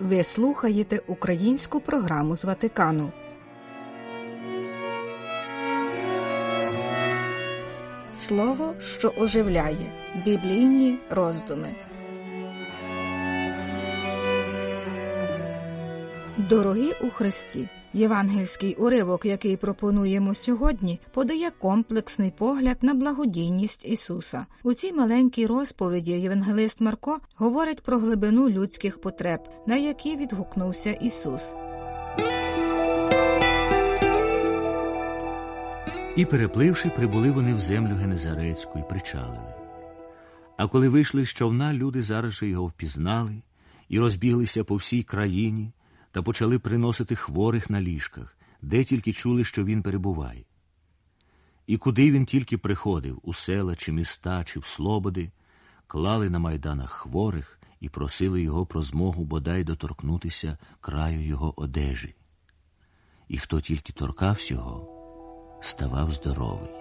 Ви слухаєте українську програму з Ватикану. Слово, що оживляє біблійні роздуми. Дорогі у Христі. Євангельський уривок, який пропонуємо сьогодні, подає комплексний погляд на благодійність Ісуса. У цій маленькій розповіді Євангелист Марко говорить про глибину людських потреб, на які відгукнувся Ісус. І, перепливши, прибули вони в землю Генезарецьку і причалили. А коли вийшли з човна, люди зараз же його впізнали і розбіглися по всій країні та почали приносити хворих на ліжках, де тільки чули, що він перебуває. І куди він тільки приходив, у села, чи міста, чи в слободи, клали на майданах хворих і просили його про змогу бодай доторкнутися краю його одежі. І хто тільки торкався його, ставав здоровий.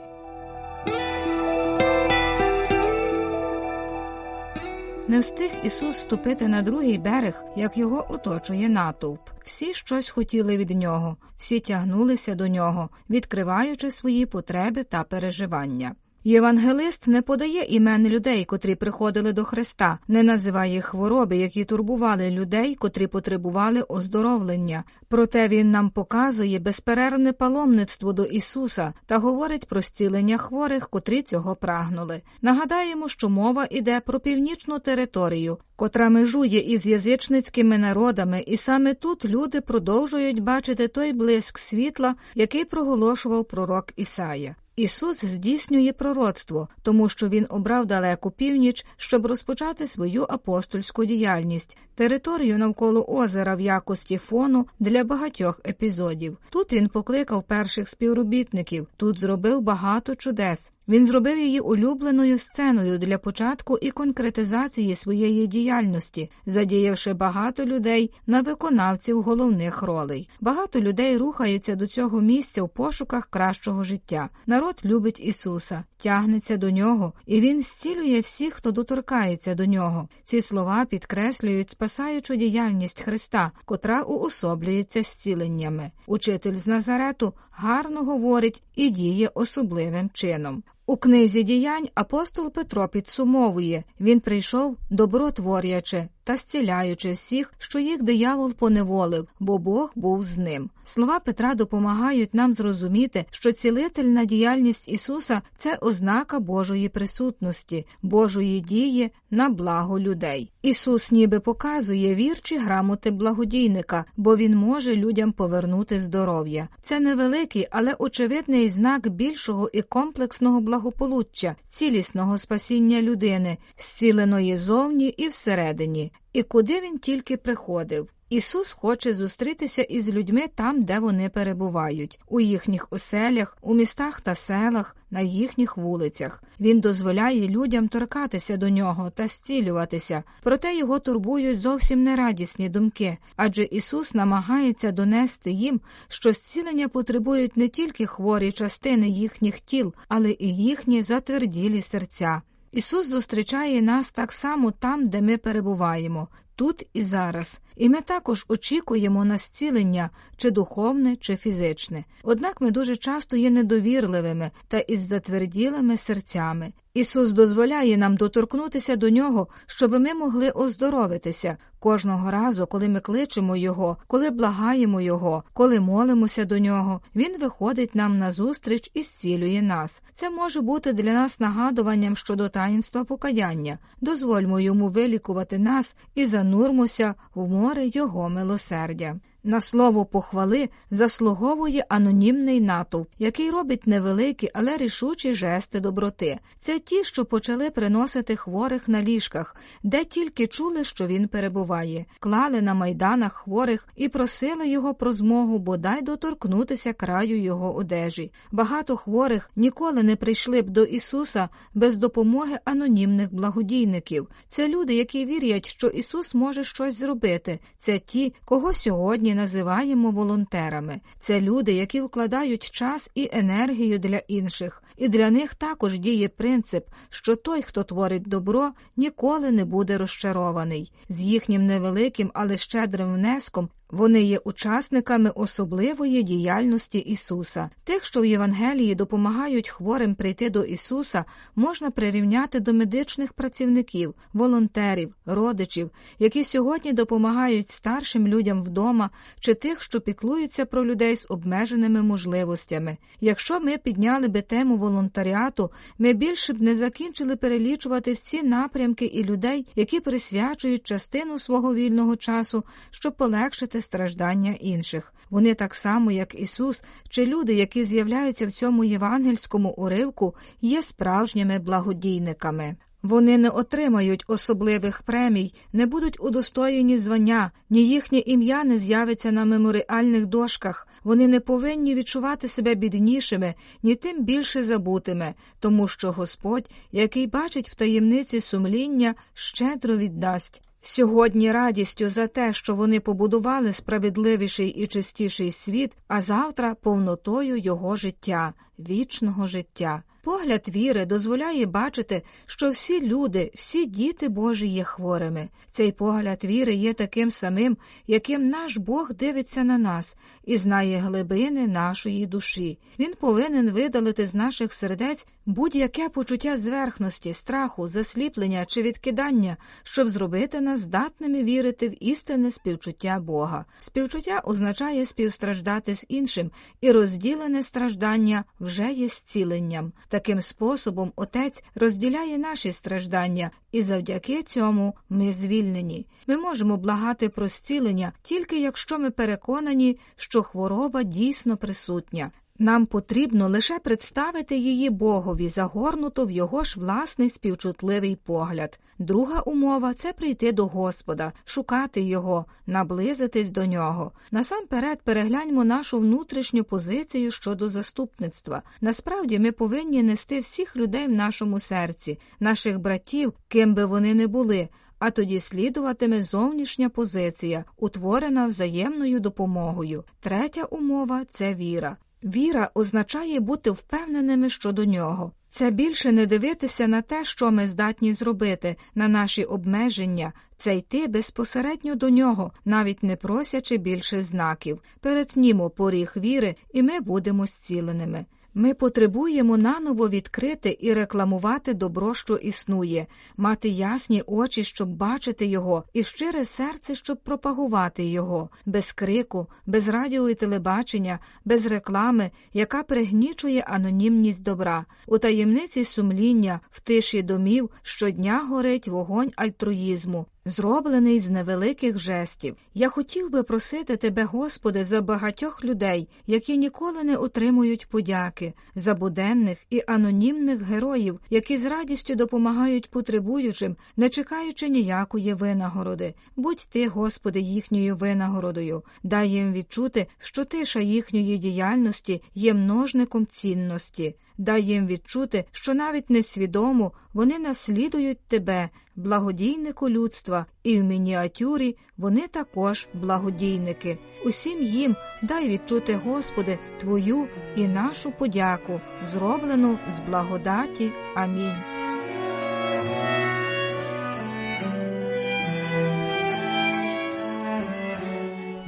Не встиг Ісус ступити на другий берег, як його оточує натовп. Всі щось хотіли від нього, всі тягнулися до нього, відкриваючи свої потреби та переживання. Євангелист не подає імен людей, котрі приходили до Христа, не називає хвороби, які турбували людей, котрі потребували оздоровлення. Проте він нам показує безперервне паломництво до Ісуса та говорить про зцілення хворих, котрі цього прагнули. Нагадаємо, що мова іде про північну територію, котра межує із язичницькими народами, і саме тут люди продовжують бачити той блиск світла, який проголошував пророк Ісая. Ісус здійснює пророцтво, тому що Він обрав далеку північ, щоб розпочати свою апостольську діяльність, територію навколо озера в якості фону для багатьох епізодів. Тут він покликав перших співробітників, тут зробив багато чудес. Він зробив її улюбленою сценою для початку і конкретизації своєї діяльності, задіявши багато людей на виконавців головних ролей. Багато людей рухаються до цього місця в пошуках кращого життя. Народ любить Ісуса, тягнеться до нього, і Він зцілює всіх, хто доторкається до нього. Ці слова підкреслюють спасаючу діяльність Христа, котра уособлюється зціленнями. Учитель з Назарету гарно говорить і діє особливим чином. У книзі діянь апостол Петро підсумовує він прийшов добротворячи та зціляючи всіх, що їх диявол поневолив, бо Бог був з ним. Слова Петра допомагають нам зрозуміти, що цілительна діяльність Ісуса це ознака Божої присутності, Божої дії на благо людей. Ісус ніби показує вірчі грамоти благодійника, бо Він може людям повернути здоров'я. Це невеликий, але очевидний знак більшого і комплексного благополуччя, цілісного спасіння людини, зціленої зовні і всередині. І куди він тільки приходив. Ісус хоче зустрітися із людьми там, де вони перебувають, у їхніх оселях, у містах та селах, на їхніх вулицях. Він дозволяє людям торкатися до нього та зцілюватися, проте його турбують зовсім нерадісні думки, адже Ісус намагається донести їм, що зцілення потребують не тільки хворі частини їхніх тіл, але і їхні затверділі серця. Ісус зустрічає нас так само там, де ми перебуваємо, тут і зараз, і ми також очікуємо на зцілення, чи духовне, чи фізичне. Однак ми дуже часто є недовірливими та із затверділими серцями. Ісус дозволяє нам доторкнутися до нього, щоб ми могли оздоровитися кожного разу, коли ми кличемо Його, коли благаємо Його, коли молимося до нього. Він виходить нам на зустріч і зцілює нас. Це може бути для нас нагадуванням щодо таїнства покаяння. Дозвольмо йому вилікувати нас і занурмося в море Його милосердя. На слово похвали заслуговує анонімний натовп, який робить невеликі, але рішучі жести доброти. Це ті, що почали приносити хворих на ліжках, де тільки чули, що він перебуває, клали на майданах хворих і просили його про змогу бодай доторкнутися краю його одежі. Багато хворих ніколи не прийшли б до Ісуса без допомоги анонімних благодійників. Це люди, які вірять, що Ісус може щось зробити. Це ті, кого сьогодні сьогодні називаємо волонтерами. Це люди, які вкладають час і енергію для інших, і для них також діє принцип, що той, хто творить добро, ніколи не буде розчарований. З їхнім невеликим, але щедрим внеском вони є учасниками особливої діяльності Ісуса. Тих, що в Євангелії допомагають хворим прийти до Ісуса, можна прирівняти до медичних працівників, волонтерів, родичів, які сьогодні допомагають старшим людям вдома чи тих, що піклуються про людей з обмеженими можливостями. Якщо ми підняли би тему волонтаріату, ми більше б не закінчили перелічувати всі напрямки і людей, які присвячують частину свого вільного часу, щоб полегшити страждання інших. Вони так само, як Ісус, чи люди, які з'являються в цьому євангельському уривку, є справжніми благодійниками. Вони не отримають особливих премій, не будуть удостоєні звання, ні їхнє ім'я не з'явиться на меморіальних дошках. Вони не повинні відчувати себе біднішими, ні тим більше забутими, тому що Господь, який бачить в таємниці сумління, щедро віддасть. Сьогодні радістю за те, що вони побудували справедливіший і чистіший світ, а завтра повнотою його життя, вічного життя. Погляд віри дозволяє бачити, що всі люди, всі діти Божі є хворими. Цей погляд віри є таким самим, яким наш Бог дивиться на нас і знає глибини нашої душі. Він повинен видалити з наших сердець будь-яке почуття зверхності, страху, засліплення чи відкидання, щоб зробити нас здатними вірити в істинне співчуття Бога. Співчуття означає співстраждати з іншим, і розділене страждання вже є зціленням. Таким способом Отець розділяє наші страждання, і завдяки цьому ми звільнені. Ми можемо благати про зцілення тільки якщо ми переконані, що хвороба дійсно присутня. Нам потрібно лише представити її Богові, загорнуто в його ж власний співчутливий погляд. Друга умова це прийти до Господа, шукати Його, наблизитись до нього. Насамперед перегляньмо нашу внутрішню позицію щодо заступництва. Насправді ми повинні нести всіх людей в нашому серці, наших братів, ким би вони не були. А тоді слідуватиме зовнішня позиція, утворена взаємною допомогою. Третя умова це віра. Віра означає бути впевненими щодо нього. Це більше не дивитися на те, що ми здатні зробити, на наші обмеження, це йти безпосередньо до нього, навіть не просячи більше знаків. Перетнімо поріг віри, і ми будемо зціленими. Ми потребуємо наново відкрити і рекламувати добро, що існує, мати ясні очі, щоб бачити його, і щире серце, щоб пропагувати його, без крику, без радіо і телебачення, без реклами, яка пригнічує анонімність добра, у таємниці сумління, в тиші домів щодня горить вогонь альтруїзму зроблений з невеликих жестів. Я хотів би просити тебе, Господи, за багатьох людей, які ніколи не отримують подяки, за буденних і анонімних героїв, які з радістю допомагають потребуючим, не чекаючи ніякої винагороди. Будь ти, Господи, їхньою винагородою, дай їм відчути, що тиша їхньої діяльності є множником цінності дай їм відчути, що навіть несвідомо вони наслідують тебе, благодійнику людства, і в мініатюрі вони також благодійники. Усім їм дай відчути, Господи, Твою і нашу подяку, зроблену з благодаті. Амінь.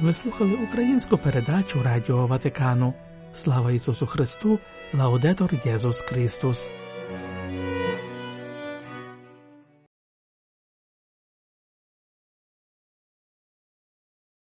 Ви слухали українську передачу Радіо Ватикану. Слава Ісусу Христу, Лаудетор Єсус Христос.